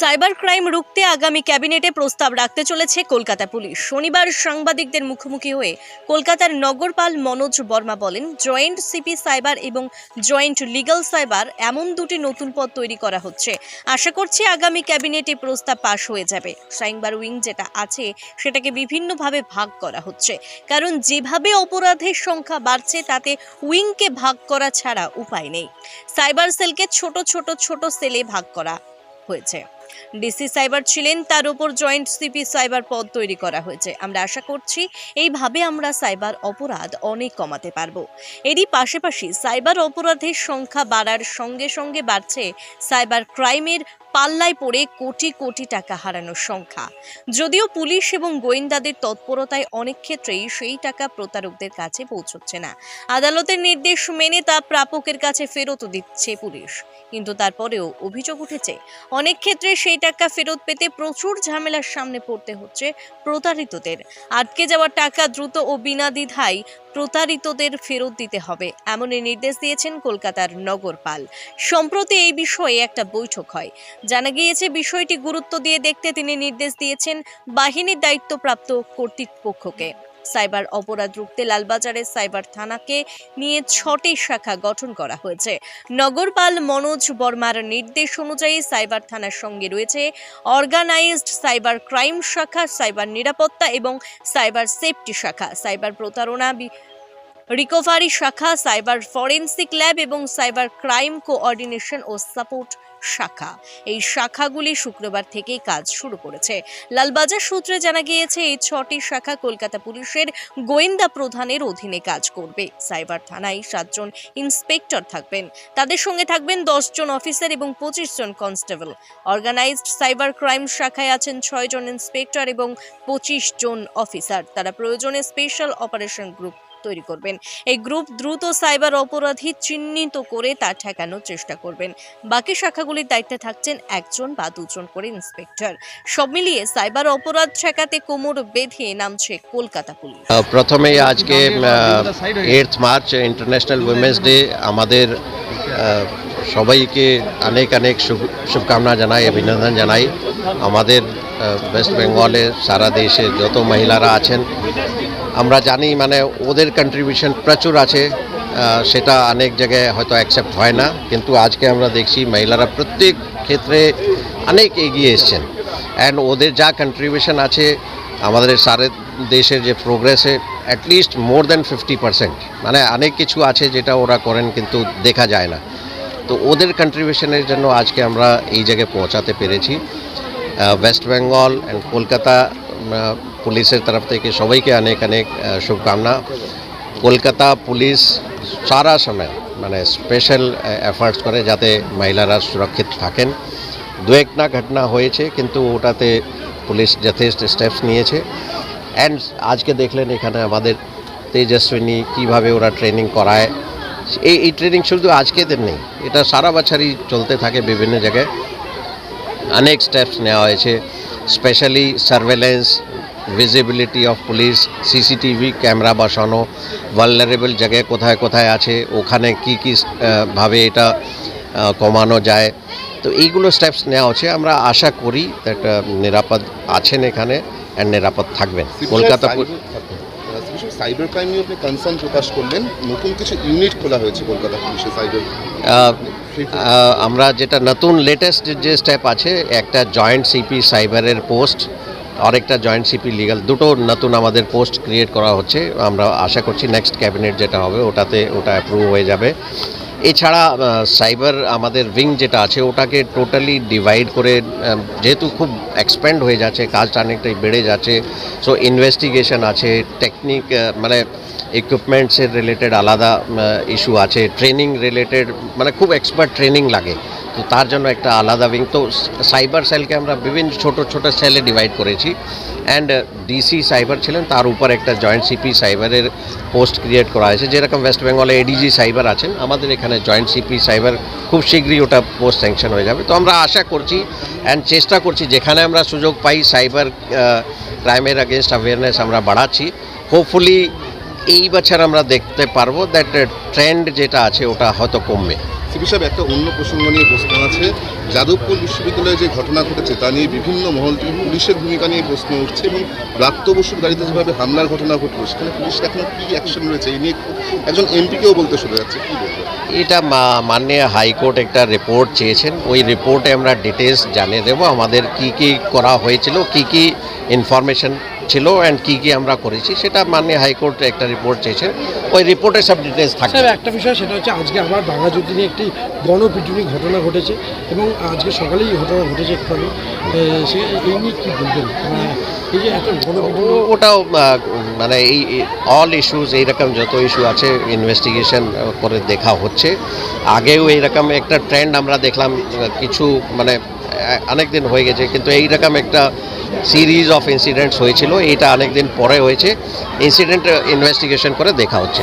Cyber crime রুখতে আগামী ক্যাবিনেটে প্রস্তাব রাখতে চলেছে কলকাতা পুলিশ। শনিবার সাংবাদিকদের মুখোমুখি হয়ে কলকাতার নগরপাল মনোজ বর্মা বলেন, জয়েন্ট সিপি সাইবার এবং জয়েন্ট লিগ্যাল সাইবার এমন দুটি নতুন পদ তৈরি করা হচ্ছে। আশা করছি আগামী ক্যাবিনেটে প্রস্তাব পাশ হয়ে যাবে। সাইবার উইং যেটা আছে সেটাকে বিভিন্নভাবে ভাগ করা হচ্ছে। কারণ যেভাবে অপরাধের সংখ্যা বাড়ছে, তাতে উইংকে ভাগ করা ছাড়া উপায় নেই। সাইবার সেলকে ছোট ছোট ছোট সেলে ভাগ করা হয়েছে। ডিসি সাইবার ছিলেন, তার উপর জয়েন্ট সিপি সাইবার পদ তৈরি করা হয়েছে। আমরা আশা করছি এইভাবে আমরা সাইবার অপরাধ অনেক কমাতে পারব। এরই পাশাপাশি সাইবার অপরাধের সংখ্যা বাড়ার সঙ্গে সঙ্গে বাড়ছে সাইবার ক্রাইমের পাল্লায় পড়ে কোটি কোটি টাকা হারানোর সংখ্যা। যদিও পুলিশ এবং গোয়েন্দাদের তৎপরতায় অনেক ক্ষেত্রেই সেই টাকা প্রতারকদের কাছে পৌঁছচ্ছে না। আদালতের নির্দেশ মেনে তা প্রাপকের কাছে ফেরত দিচ্ছে পুলিশ। কিন্তু তারপরেও অভিযোগ উঠেছে, অনেক ক্ষেত্রে সেই টাকা ফেরত পেতে প্রচুর ঝামেলার সামনে পড়তে হচ্ছে প্রতারিতদের। আটকে যাওয়া টাকা দ্রুত ও বিনা দ্বিধায় প্রতারিতদের ফেরত দিতে হবে, এমনই নির্দেশ দিয়েছেন কলকাতার নগরপাল। সম্প্রতি এই বিষয়ে একটা বৈঠক হয়। জানা গিয়েছে, বিষয়টি গুরুত্ব দিয়ে দেখতে তিনি নির্দেশ দিয়েছেন বাহিনীর দায়িত্বপ্রাপ্ত কর্তৃপক্ষকে। সাইবার অপরাধ রুখতে লালবাজারের সাইবার থানাকে নিয়ে ছটি শাখা গঠন করা হয়েছে। নগরপাল মনোজ বর্মার নির্দেশ অনুযায়ী সাইবার থানার সঙ্গে রয়েছে অর্গানাইজড সাইবার ক্রাইম শাখা, সাইবার নিরাপত্তা এবং সাইবার সেফটি শাখা। সাইবার প্রতারণা রিকভারি শাখা, সাইবার ফরেন্সিক ল্যাব এবং সাইবার ক্রাইম কোঅর্ডিনেশন ও সাপোর্ট শাখা। এই শাখাগুলি শুক্রবার থেকেই কাজ শুরু করেছে। লালবাজার সূত্রে জানা গিয়েছে, এই ছটি শাখা কলকাতা পুলিশের গোয়েন্দা প্রধানের অধীনে কাজ করবে। সাইবার থানায় সাতজন ইন্সপেক্টর থাকবেন। তাদের সঙ্গে থাকবেন জন অফিসার এবং পঁচিশ জন কনস্টেবল। অর্গানাইজড সাইবার ক্রাইম শাখায় আছেন ছয় জন ইন্সপেক্টর এবং পঁচিশ জন অফিসার। তারা প্রয়োজনে স্পেশাল অপারেশন গ্রুপ তৈরি করবেন। এই গ্রুপ দ্রুত সাইবার অপরাধী চিহ্নিত করে তা ঠেকানোর চেষ্টা করবেন। বাকি শাখাগুলির দায়িত্বে থাকছেন একজন বা দুজন করে ইন্সপেক্টর সব মিলিয়ে সাইবার অপরাধ ঠেকাতে কোমর বেঁধে নামছে কলকাতা পুলিশ। প্রথমেই আজকে eight March International Women's Day আমাদের সবাইকে অনেক অনেক শুভ- শুভকামনা জানাই, অভিনন্দন জানাই। আমাদের ওয়েস্ট বেঙ্গলে সারা দেশে যত মহিলারা আছেন আমরা জানি মানে ওদের কন্ট্রিবিউশন প্রচুর আছে সেটা অনেক জায়গায় হয়তো অ্যাকসেপ্ট হয় না, কিন্তু আজকে আমরা দেখছি মহিলারা প্রত্যেক ক্ষেত্রে অনেক এগিয়ে এসছেন। অ্যান্ড ওদের যা কন্ট্রিবিউশন আছে, আমাদের সারা দেশের যে প্রোগ্রেসে at least more than fifty percent মানে অনেক কিছু আছে যেটা ওরা করেন কিন্তু দেখা যায় না। তো ওদের কন্ট্রিবিউশনের জন্য আজকে আমরা এই জায়গায় পৌঁছাতে পেরেছি। ওয়েস্ট বেঙ্গল অ্যান্ড কলকাতা পুলিশের তরফ থেকে সবাইকে অনেক অনেক শুভকামনা। কলকাতা পুলিশ সারা সময় মানে স্পেশাল এফার্টস করে যাতে মহিলারা সুরক্ষিত থাকেন। দু এক না ঘটনা হয়েছে, কিন্তু ওটাতে পুলিশ যথেষ্ট স্টেপস নিয়েছে। অ্যান্ড আজকে দেখলেন এখানে আমাদের তেজস্বিনী কীভাবে ওরা ট্রেনিং করায়। এই এই ট্রেনিং শুধু আজকে দিন নেই, এটা সারা বছরই চলতে থাকে বিভিন্ন জায়গায়। অনেক স্টেপস নেওয়া হয়েছে specially surveillance visibility of police CCTV camera বসানো ভালনারেবল জায়গায় কোথায় কোথায় আছে ওখানে কি কি ভাবে এটা কমানো যায়। তো এইগুলো স্টেপস নেওয়া হচ্ছে। আমরা আশা করি একটা নিরাপদ আছেন এখানে অ্যান্ড নিরাপদ থাকবেন। কলকাতা সাইবার ক্রাইম নিয়ে আপনি কনসার্ন প্রকাশ করলেন। নতুন কিছু ইউনিট খোলা হয়েছে কলকাতা পুলিশে সাইবার আমরা যেটা নতুন লেটেস্ট যে স্টেপ আছে একটা জয়েন্ট সিপি সাইবারের পোস্ট আরেকটা জয়েন্ট সিপি লিগাল দুটো নতুন আমাদের পোস্ট ক্রিয়েট করা হচ্ছে। আমরা আশা করছি নেক্সট ক্যাবিনেট যেটা হবে, ওটাতে ওটা অ্যাপ্রুভ হয়ে যাবে। এছাড়া সাইবার আমাদের উইং যেটা আছে, ওটাকে টোটালি ডিভাইড করে যেহেতু খুব এক্সপ্যান্ড হয়ে যাচ্ছে কাজটা অনেকটাই বেড়ে যাচ্ছে সো ইনভেস্টিগেশন আছে টেকনিক মানে ইকুইপমেন্টসের রিলেটেড আলাদা ইস্যু আছে ট্রেনিং রিলেটেড মানে খুব এক্সপার্ট ট্রেনিং লাগে। তো তার জন্য একটা আলাদা উইং তো সাইবার সেলকে আমরা বিভিন্ন ছোট ছোট সেলে ডিভাইড করেছি। অ্যান্ড ডিসি সাইবার ছিলেন, তার উপর একটা জয়েন্ট সিপি সাইবারের পোস্ট ক্রিয়েট করা হয়েছে। যেরকম ওয়েস্ট বেঙ্গলে এডিজি সাইবার আছেন, আমাদের এখানে জয়েন্ট সিপি সাইবার খুব শীঘ্রই ওটা পোস্ট স্যাংশন হয়ে যাবে। তো আমরা আশা করছি অ্যান্ড চেষ্টা করছি, যেখানে আমরা সুযোগ পাই সাইবার ক্রাইমের আগেনস্ট অ্যাওয়ারনেস আমরা বাড়াচ্ছি। হোপফুলি এই বছর আমরা দেখতে পারব দ্যাট ট্রেন্ড যেটা আছে, ওটা হয়তো কমবে। সিপি সাহেব একটা অন্য প্রসঙ্গ নিয়ে প্রশ্ন আছে। যাদবপুর বিশ্ববিদ্যালয়ে যে ঘটনা ঘটেছে, তা নিয়ে বিভিন্ন মহল থেকে পুলিশের ভূমিকা নিয়ে প্রশ্ন উঠছে এবং ব্রাত্য বসুর গাড়িতে যেভাবে হামলার ঘটনা ঘটলো, সেখানে পুলিশ এখন কী অ্যাকশন রয়েছে? এই নিয়ে একজন এমপিকেও বলতে শোনা যাচ্ছে কি বলব? এটা মাননীয় হাইকোর্ট একটা রিপোর্ট চেয়েছেন। ওই রিপোর্টে আমরা ডিটেলস জানিয়ে দেব। আমাদের কি কি করা হয়েছিল, কি কি ইনফরমেশন ছিল অ্যান্ড কী কী আমরা করেছি সেটা মাননীয় হাইকোর্টে একটা রিপোর্ট চেয়েছেন ওই রিপোর্টে সব ডিটেলস থাকবে স্যার একটা বিষয় সেটা হচ্ছে আজকে আবার বাঘাযতীনে নিয়ে একটি গণপিটুনি ঘটনা ঘটেছে এবং আজকে সকালেই ঘটনা ঘটেছে একটু সে এই নিয়ে কী বলবেন? মানে এই যে এত গণপিটুনি ওটাও মানে এই অল ইস্যুস এইরকম যত ইস্যু আছে ইনভেস্টিগেশন করে দেখা হচ্ছে। আগেও এইরকম একটা ট্রেন্ড আমরা দেখলাম কিছু মানে অনেক দিন হয়ে গেছে কিন্তু এইরকম একটা সিরিজ অফ ইনসিডেন্টস হয়েছিল এটা অনেকদিন পরে হয়েছে। ইনসিডেন্ট ইনভেস্টিগেশন করে দেখা হচ্ছে।